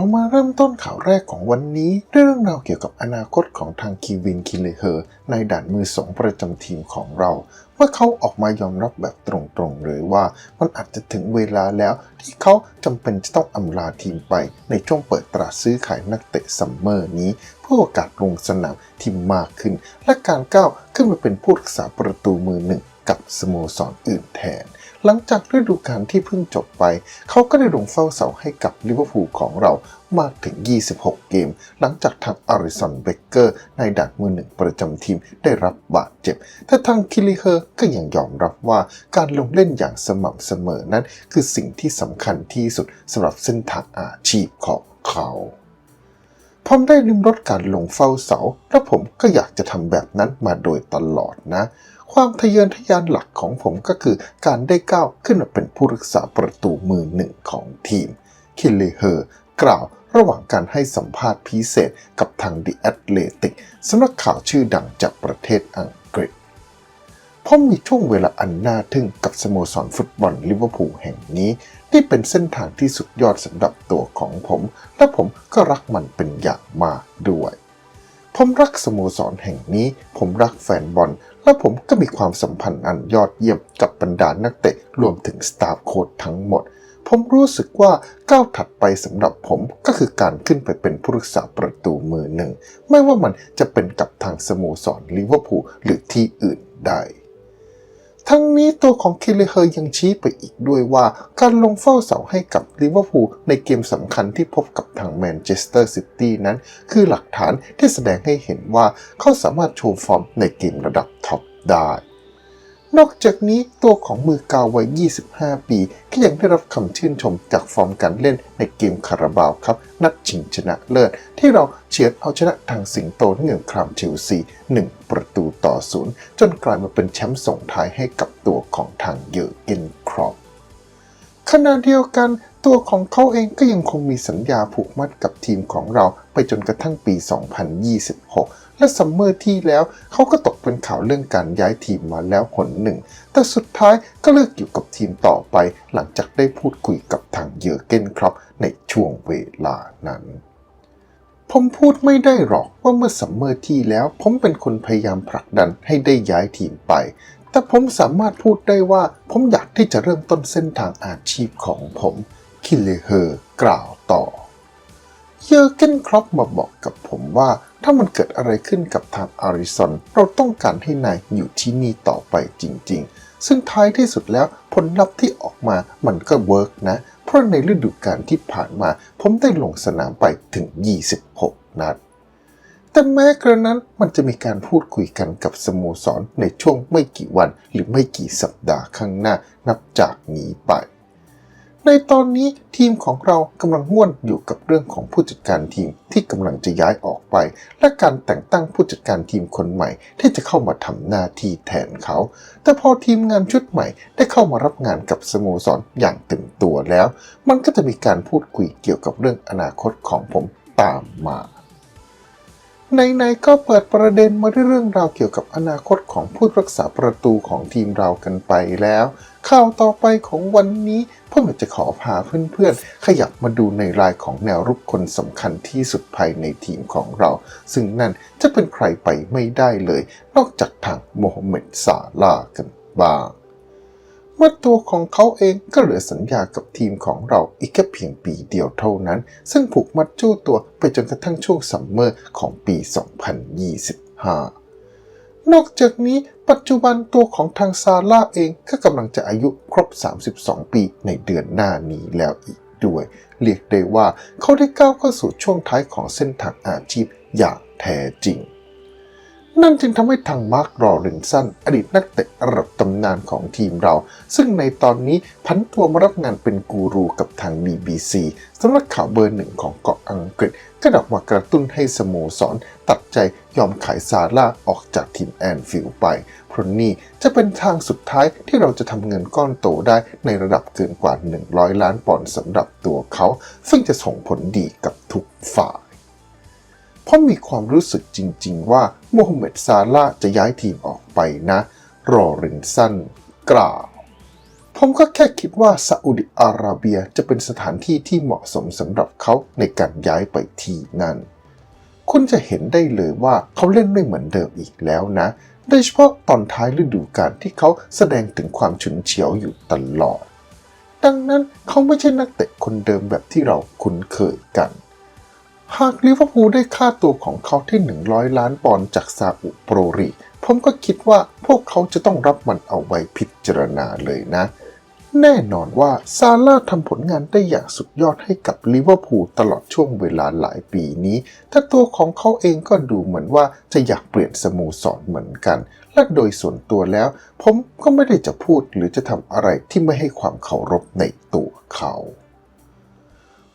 เรามาเริ่มต้นข่าวแรกของวันนี้ด้วยเรื่องราวเกี่ยวกับอนาคตของทางคีวินคิเลเฮอร์ในด่านมือสองประจำทีมของเราเมื่อเขาออกมายอมรับแบบตรงๆเลยว่ามันอาจจะถึงเวลาแล้วที่เขาจำเป็นจะต้องอำลาทีมไปในช่วงเปิดตลาดซื้อขายนักเตะซัมเมอร์นี้ เพื่อโอกาสลงสนามที่มากขึ้น และการก้าวขึ้นมาเป็นผู้รักษาประตูมือหนึ่งกับสโมสรอื่นแทน หลังจากฤดูกาลที่เพิ่งจบไป เขาก็ได้ลงเฝ้าเสาให้กับลิเวอร์พูลของเรามากถึง 26 เกม หลังจากทางอาริสันเบเกอร์ ในดักมือหนึ่งประจำทีมได้รับบาดเจ็บ แต่ทางคิลิเฮอร์ก็ยังยอมรับว่าการลงเล่นอย่างสม่ำเสมอนั้น คือสิ่งที่สำคัญที่สุดสำหรับเส้นทางอาชีพของเขาผมได้ริมรถการลงเฝ้าเสา และผมก็อยากจะทำแบบนั้นมาโดยตลอดนะ ความทะเยอทะยานหลักของผมก็คือการได้ก้าวขึ้นมาเป็นผู้รักษาประตูมือหนึ่งของทีม คิลเลเฮอร์กล่าวระหว่างการให้สัมภาษณ์พิเศษกับทาง The Athletic สำนักข่าวชื่อดังจากประเทศอังกฤษผมมีช่วงเวลาอันน่าทึ่งกับสโมสรฟุตบอลลิเวอร์พูลแห่งนี้ ที่เป็นเส้นทางที่สุดยอดสำหรับตัวของผม และผมก็รักมันเป็นอย่างมากด้วย ผมรักสโมสรแห่งนี้ ผมรักแฟนบอล และผมก็มีความสัมพันธ์อันยอดเยี่ยมกับบรรดานักเตะรวมถึงสตาฟโค้ชทั้งหมด ผมรู้สึกว่าก้าวถัดไปสำหรับผมก็คือการขึ้นไปเป็นผู้รักษาประตูมือหนึ่ง ไม่ว่ามันจะเป็นกับทางสโมสรลิเวอร์พูลหรือที่อื่นใด ทั้งนี้ตัวของเคเลเฮอร์ยังชี้ไปอีกด้วยว่า การลงเฝ้าเสาให้กับลิเวอร์พูลในเกมสำคัญที่พบกับทางแมนเชสเตอร์ซิตี้นั้น คือหลักฐานที่แสดงให้เห็นว่าเขาสามารถโชว์ฟอร์มในเกมระดับท็อปได้ นอกจากนี้ตัวของมือกาววัย 25 ปี ก็ยังได้รับคำชื่นชมจากฟอร์มการเล่นในเกมคาราบาวครับ นัดชิงชนะเลิศ ที่เราเฉือนเอาชนะทางสิงโตเหงื่อครามเชลซี 1 ประตูต่อศูนย์จนกลายมาเป็นแชมป์ส่งท้ายให้กับตัวของทางเยอร์เกนครอปขณะเดียวกันตัวของเขาเองก็ยังคงมีสัญญาผูกมัดกับทีมของเราไปจนกระทั่งปี 2026 และซัมเมอร์ที่แล้วเขาก็ตกเป็นข่าวเรื่องการย้ายทีมมาแล้วหนหนึ่ง แต่สุดท้ายก็เลือกอยู่กับทีมต่อไป หลังจากได้พูดคุยกับทางเยอเกนครับในช่วงเวลานั้นผมพูดไม่ได้หรอกว่าเมื่อซัมเมอร์ที่แล้ว ผมเป็นคนพยายามผลักดันให้ได้ย้ายทีมไป แต่ผมสามารถพูดได้ว่า ผมอยากที่จะเริ่มต้นเส้นทางอาชีพของผม คิเลเฮอร์กล่าวต่อ เยอร์เกนครอปมาบอกกับผมว่า ถ้ามันเกิดอะไรขึ้นกับทางอาริซอน เราต้องการให้นายอยู่ที่นี่ต่อไปจริง ๆ ซึ่งท้ายที่สุดแล้วผลลัพธ์ที่ออกมามันก็เวิร์กนะ เพราะในฤดูกาลที่ผ่านมา ผมได้ลงสนามไปถึง 26 นัด แต่แม้กระนั้นมันจะมีการพูดคุยกันกับสโมสรในช่วงไม่กี่วันหรือไม่กี่สัปดาห์ข้างหน้านับจากนี้ไป ในตอนนี้ทีมของเรากำลังง่วนอยู่กับเรื่องของผู้จัดการทีมที่กำลังจะย้ายออกไป และการแต่งตั้งผู้จัดการทีมคนใหม่ ที่จะเข้ามาทำหน้าที่แทนเขา แต่พอทีมงานชุดใหม่ได้เข้ามารับงานกับสโมสรอย่างเต็มตัวแล้ว มันก็จะมีการพูดคุยเกี่ยวกับเรื่องอนาคตของผมตามมา ในๆก็เปิดประเด็นมาด้วยเรื่องราวเกี่ยวกับอนาคตของผู้รักษาประตูของทีมเรากันไปแล้ว ข่าวต่อไปของวันนี้ผมอยาจะขอพาเพื่อนๆ ขยับมาดูในรายของแนวรุกคนสำคัญที่สุดภายในทีมของเรา ซึ่งนั่นจะเป็นใครไปไม่ได้เลย นอกจากทางโมฮัมเหม็ดซาลากันบ้าง เมื่อตัวของเขาเองก็เหลือสัญญากับทีมของเราอีกแค่เพียงปีเดียวเท่านั้น ซึ่งผูกมัดจู้ตัวไปจนกระทั่งช่วงซัมเมอร์ของปี 2025 นอกจากนี้ปัจจุบันตัวของทางซาร่าเองก็กำลังจะอายุครบ 32 ปีในเดือนหน้านี้แล้วอีกด้วย เรียกได้ว่าเขาได้ก้าวเข้าสู่ช่วงท้ายของเส้นทางอาชีพอย่างแท้จริง นั่นจึงทำให้ทางมาร์ครอเรนสันอดีตนักเตะระดับตำนานของทีมเรา ซึ่งในตอนนี้พันตัวมารับงานเป็นกูรูกับทาง BBC สำนักข่าวเบอร์หนึ่งของเกาะอังกฤษก็ดอกมากระตุ้นให้สโมสร ตัดใจยอมขายซาร่าออกจากทีมแอนฟิลไป เพราะนี่จะเป็นทางสุดท้ายที่เราจะทำเงินก้อนโตได้ในระดับเกินกว่า 100 ล้านปอนด์สำหรับตัวเขา ซึ่งจะส่งผลดีกับทุกฝ่าย ราะมีความรู้สึกจริง ๆ ว่าโมฮัมเหม็ดซาร่าจะย้ายทีมออกไปนะ รอรินสันกล่าวผผมก็แค่คิดว่าซาอุดิอาระเบียจะเป็นสถานที่ที่เหมาะสมสำหรับเขาในการย้ายไปที่นั่น คุณจะเห็นได้เลยว่าเขาเล่นไม่เหมือนเดิมอีกแล้วนะ โดยเฉพาะตอนท้ายฤดูกาลที่เขาแสดงถึงความฉุนเฉียวอยู่ตลอด ดังนั้นเขาไม่ใช่นักเตะคนเดิมแบบที่เราคุ้นเคยกัน หากลิเวอร์พูลได้ค่าตัวของเขาที่ 100 ล้านปอนด์จากซาอุโปรลีผมก็คิดว่าพวกเขาจะต้องรับมันเอาไว้พิจารณาเลยนะ แน่นอนว่าซาร่าทำผลงานได้อย่างสุดยอดให้กับลิเวอร์พูลตลอดช่วงเวลาหลายปีนี้แต่ตัวของเขาเองก็ดูเหมือนว่าจะอยากเปลี่ยนสโมสรเหมือนกัน และโดยส่วนตัวแล้ว ผมก็ไม่ได้จะพูดหรือจะทำอะไรที่ไม่ให้ความเคารพในตัวเขา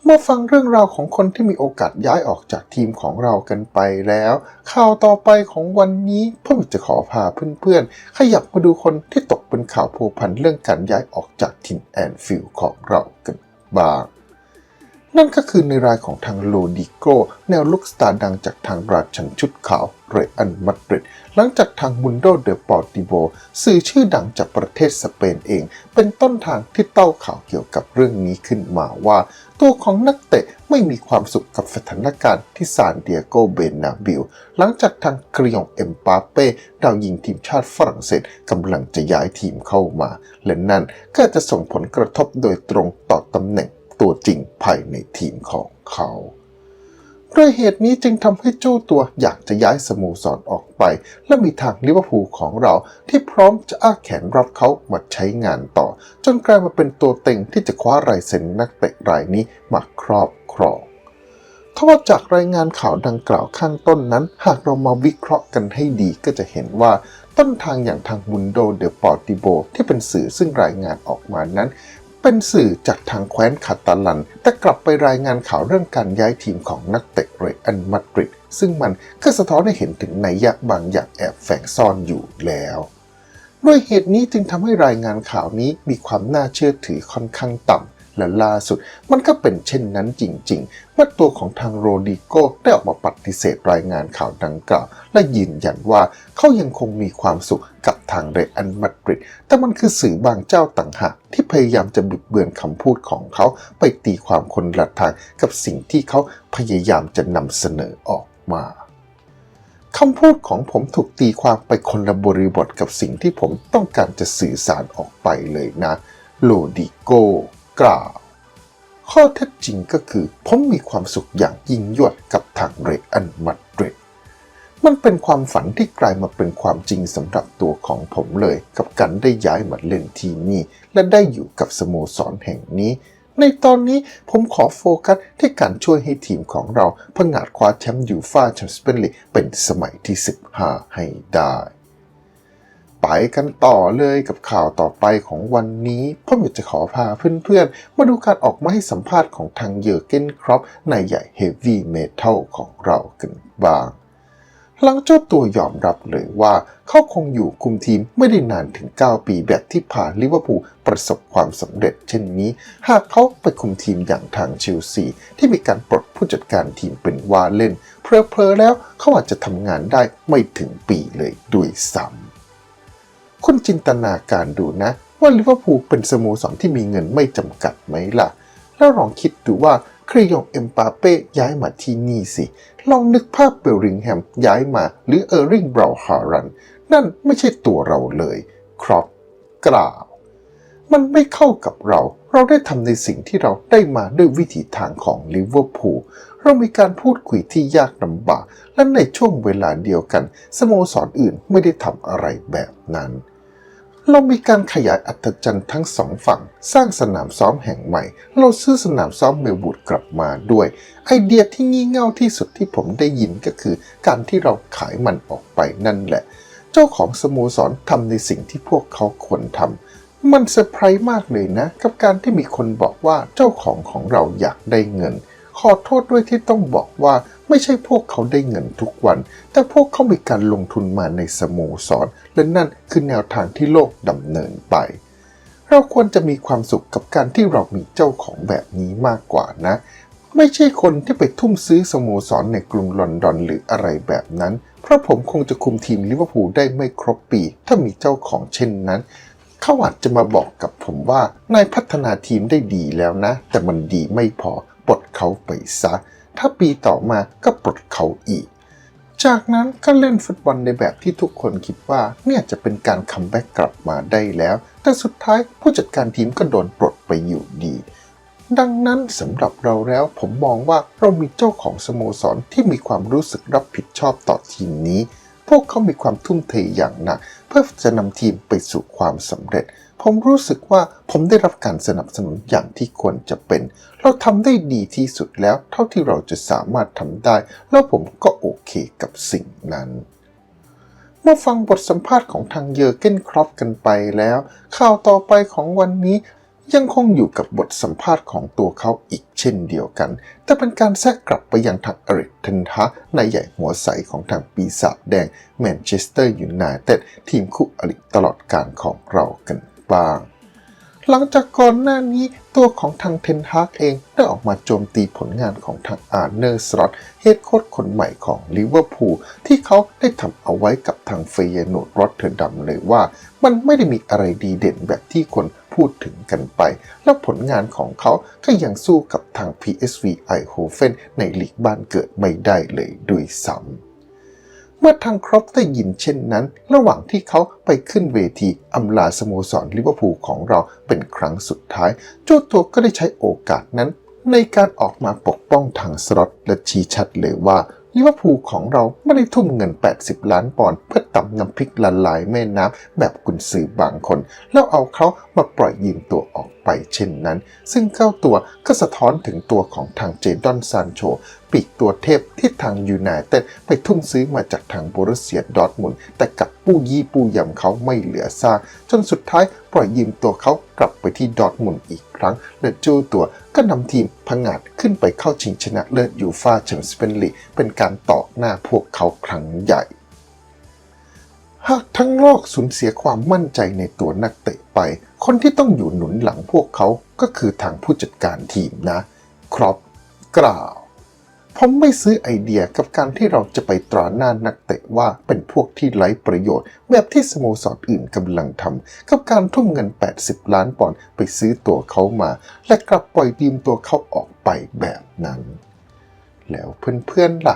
เมื่อฟังเรื่องราวของคนที่มีโอกาสย้ายออกจากทีมของเรากันไปแล้ว ข่าวต่อไปของวันนี้ผมจะขอพาเพื่อนๆ ขยับมาดูคนที่ตกเป็นข่าวโพวพันเรื่องการย้ายออกจากทีมแอนฟิลของเรากันบ้าง นั่นก็คือในรายของทางโลดิโกแนวลุกสตาร์ดังจากทางราชันชุดขาวเรอันมาดริดหลังจากทางมุนโดเดปอร์ติโบสื่อชื่อดังจากประเทศสเปนเอง เป็นต้นทางที่เต้าข่าวเกี่ยวกับเรื่องนี้ขึ้นมาว่า ตัวของนักเตะไม่มีความสุขกับสถานการณ์ที่ซานเดียโกเบนาบิลหลังจากทางกรียองเอ็มปาเป้ดาวยิงทีมชาติฝรั่งเศสกำลังจะย้ายทีมเข้ามา และนั่นก็จะส่งผลกระทบโดยตรงต่อตำแหน่งตัวจริงภายในทีมของเขา ด้วยเหตุนี้จึงทำให้เจ้าตัวอยากจะย้ายสโมสรออกไป และมีทางลิเวอร์พูลของเราที่พร้อมจะอ้าแขนรับเขามาใช้งานต่อ จนกลายมาเป็นตัวเต็งที่จะคว้ารายเซ็นนักเตะรายนี้มาครอบครองทว่าจากรายงานข่าวดังกล่าวข้างต้นนั้น หากเรามาวิเคราะห์กันให้ดีก็จะเห็นว่าต้นทางอย่างทางมุนโดเดอปอร์ติโบที่เป็นสื่อซึ่งรายงานออกมานั้น เป็นสื่อจากทางแคว้นคาตาลัน แต่กลับไปรายงานข่าวเรื่องการย้ายทีมของนักเตะเรอันมาดริดซึ่งมันก็สะท้อนให้เห็นถึงนัยยะบางอย่างแอบแฝงซ่อนอยู่แล้วด้วยเหตุนี้จึงทำให้รายงานข่าวนี้มีความน่าเชื่อถือค่อนข้างต่ำ และล่าสุด มันก็เป็นเช่นนั้นจริงๆเมื่อตัวของทางโรดิโกได้ออกมาปฏิเสธรายงานข่าวดังกล่าว และยืนยันว่าเขายังคงมีความสุขกับทางเรอันมาดริด แต่มันคือสื่อบางเจ้าต่างหากที่พยายามจะบิดเบือนคำพูดของเขาไปตีความคนละทางกับสิ่งที่เขาพยายามจะนำเสนอออกมาคำพูดของผมถูกตีความไปคนละบริบทกับสิ่งที่ผมต้องการจะสื่อสารออกไปเลยนะ โลดิโก กล่าว ข้อเท็จจริงก็คือผมมีความสุขอย่างยิ่งยวดกับทางเรอันมาดริดมันเป็นความฝันที่กลายมาเป็นความจริงสำหรับตัวของผมเลย กับการได้ย้ายมาเล่นที่นี่ และได้อยู่กับสโมสรแห่งนี้ ในตอนนี้ผมขอโฟกัสที่การช่วยให้ทีมของเราผงาดคว้าแชมป์ยูฟ่าแชมเปี้ยนลีกเป็นสมัยที่ 15 ให้ได้ ไปกันต่อเลยกับข่าวต่อไปของวันนี้ผมอยากจะขอพาเพื่อนๆ มาดูการออกมาให้สัมภาษณ์ของทางเยอร์เกนครอปนใหญ่เฮฟวี่เมทัลของเรากันบ้าง หลังเจ้าตัวยอมรับเลยว่า เขาคงอยู่คุมทีมไม่ได้นานถึง 9 ปีแบบที่ผ่านลิเวอร์พูลประสบความสำเร็จเช่นนี้ หากเขาไปคุมทีมอย่างทางเชลซีที่มีการปลดผู้จัดการทีมเป็นว่าเล่น เพลอๆแล้วเขาอาจจะทำงานได้ไม่ถึงปีเลยด้วยซ้ำ คุณจินตนาการดูนะ ว่าลิเวอร์พูลเป็นสโมสรที่มีเงินไม่จำกัดไหมล่ะ แล้วลองคิดดูว่าเครยองเอ็มปาเป้ย้ายมาที่นี่สิ ลองนึกภาพเบลริงแฮมย้ายมาหรือเออร์ริงบราฮารัน นั่นไม่ใช่ตัวเราเลย ครอปกล่าว มันไม่เข้ากับเรา เราได้ทำในสิ่งที่เราได้มาด้วยวิถีทางของลิเวอร์พูล เรามีการพูดคุยที่ยากลำบาก และในช่วงเวลาเดียวกัน สโมสรออื่นไม่ได้ทำอะไรแบบนั้น เรามีการขยายอัตจันทร์ทั้งสองฝั่ง สร้างสนามซ้อมแห่งใหม่ เราซื้อสนามซ้อมเมลบูดกลับมาด้วย ไอเดียที่งี่เง่าที่สุดที่ผมได้ยินก็คือ การที่เราขายมันออกไปนั่นแหละ เจ้าของสโมสรทำในสิ่งที่พวกเขาควรทำมันเซอร์ไพรส์มากเลยนะ กับการที่มีคนบอกว่าเจ้าของของเราอยากได้เงิน ขอโทษด้วยที่ต้องบอกว่า ไม่ใช่พวกเขาได้เงินทุกวัน แต่พวกเขามีการลงทุนมาในสโมสร และนั่นคือแนวทางที่โลกดำเนินไป เราควรจะมีความสุขกับการที่เรามีเจ้าของแบบนี้มากกว่านะ ไม่ใช่คนที่ไปทุ่มซื้อสโมสรในกรุงลอนดอนหรืออะไรแบบนั้น เพราะผมคงจะคุมทีมลิเวอร์พูลได้ไม่ครบปี ถ้ามีเจ้าของเช่นนั้นเขาอาจจะมาบอกกับผมว่านายพัฒนาทีมได้ดีแล้วนะ แต่มันดีไม่พอปลดเขาไปซะ ถ้าปีต่อมาก็ปลดเขาอีก จากนั้นก็เล่นฟุตบอลในแบบที่ทุกคนคิดว่าเนี่ยจะเป็นการคัมแบ็กกลับมาได้แล้ว แต่สุดท้ายผู้จัดการทีมก็โดนปลดไปอยู่ดี ดังนั้นสำหรับเราแล้วผมมองว่าเรามีเจ้าของสโมสรที่มีความรู้สึกรับผิดชอบต่อทีมนี้ พวกเขามีความทุ่มเทอย่างหนักเพื่อจะนำทีมไปสู่ความสำเร็จ ผมรู้สึกว่าผมได้รับการสนับสนุนอย่างที่ควรจะเป็น เราทำได้ดีที่สุดแล้ว เท่าที่เราจะสามารถทำได้ แล้วผมก็โอเคกับสิ่งนั้น เมื่อฟังบทสัมภาษณ์ของทางเยอร์เกนครอปกันไปแล้ว ข่าวต่อไปของวันนี้ยังคงอยู่กับบทสัมภาษณ์ของตัวเขาอีกเช่นเดียวกัน แต่เป็นการแทรกกลับไปยังทางอริกเทนฮะนายใหญ่หัวใสของทางปีศาจแดงแมนเชสเตอร์ยูไนเต็ดทีมคู่อริตลอดการของเรากัน บ้าง หลังจากก่อนหน้านี้ตัวของทางเทนฮากเองได้ออกมาโจมตีผลงานของทางอาร์เนอร์สลอตเฮดโค้ชคนใหม่ของลิเวอร์พูลที่เขาได้ทำเอาไว้กับทางเฟยโนดรอตเทอร์ดัมเลยว่า มันไม่ได้มีอะไรดีเด่นแบบที่คนพูดถึงกันไป แล้วผลงานของเขาก็ยังสู้กับทาง PSV Eindhoven ในลีกบ้านเกิดไม่ได้เลยด้วยซ้ำ มื่อทางครอปได้ยินเช่นนั้น ระหว่างที่เขาไปขึ้นเวทีอำลาสโมสรลิเวอร์พูลของเราเป็นครั้งสุดท้าย เจ้าตัวก็ได้ใช้โอกาสนั้น ในการออกมาปกป้องทางสล็อตและชี้ชัดเลยว่าลิเวอร์พูลของเราไม่ได้ทุ่มเงิน 80 ล้านปอนด์เพื่อตำน้ำพริกละลายแม่น้ำแบบกุนซือบางคน แล้วเอาเขามาปล่อยยืมตัวออก ไปเช่นนั้น ซึ่งเจ้าตัวก็สะท้อนถึงตัวของทางเจดอนซานโชปีกตัวเทพที่ทางยูไนเต็ดไปทุ่มซื้อมาจากทางโบรุสเซียดอทมุนแต่กับปู้ยี่ปู้ยำเขาไม่เหลือซากจนสุดท้ายปล่อยยืมตัวเขากลับไปที่ดอทมุนอีกครั้ง และเจ้าตัวก็นำทีมพังงาดขึ้นไปเข้าชิงชนะเลิศยูฟาแชมเปี้ยนส์ลีกเป็นการต่อหน้าพวกเขาครั้งใหญ่ หากทั้งโลกสูญเสียความมั่นใจในตัวนักเตะไป คนที่ต้องอยู่หนุนหลังพวกเขาก็คือทางผู้จัดการทีมนะ ครอปกล่าวผมไม่ซื้อไอเดียกับการที่เราจะไปตราหน้านักเตะว่าเป็นพวกที่ไร้ประโยชน์ แบบที่สโมสรอื่นกำลังทำกับการทุ่มเงิน 80 ล้านปอนด์ไปซื้อตัวเขามา และกลับปล่อยดีมตัวเขาออกไปแบบนั้น แล้วเพื่อนๆล่ะ